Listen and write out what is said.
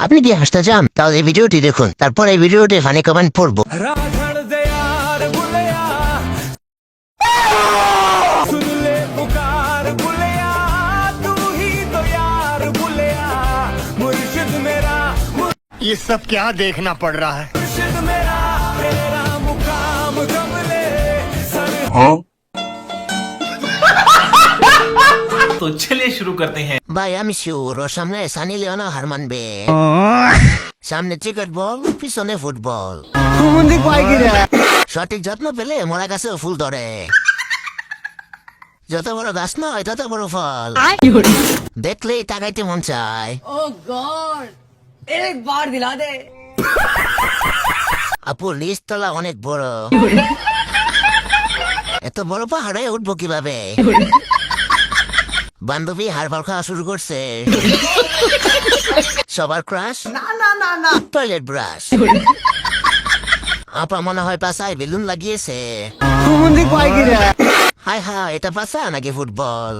আপনি কি হাসতে চান তাহলে এই ভিডিওটি দেখুন তারপর এই ভিডিওটি ফানি কমেন্ট পড়বো राधण दे यार बुलया सुन ले पुकार बुलया तू ही तो यार बुलया मुर्शिद मेरा ये सब क्या देखना पड़ रहा है मुर्शिद मेरा तेरा मुकाम कमले सर तो चलिए शुरू करते हैं ভাই আমি শিওর ওর সামনে সানি লিওনা হার মানবে সামনে ক্রিকেট বল পিছনে ফুটবল সঠিক যত্ন পেলে মোরা গাছে ফুল ধরে যত বড় গাছ নয় তত বড় ফল দেখলেই তাকাইতে মন চায় ओह गॉड एक बार दिला दे আপু নিচতলা অনেক বড় এত বড় পাহাড়ে উঠবো কিভাবে বান্ধবী হারবার খাওয়া শুরু করছে। সবার ক্রাশ না না না না। টয়লেট ব্রাশ আপা মনে হয় পাশায় বেলুন লাগিয়েছে। হাই হাই এটা পাশা নাকি ফুটবল?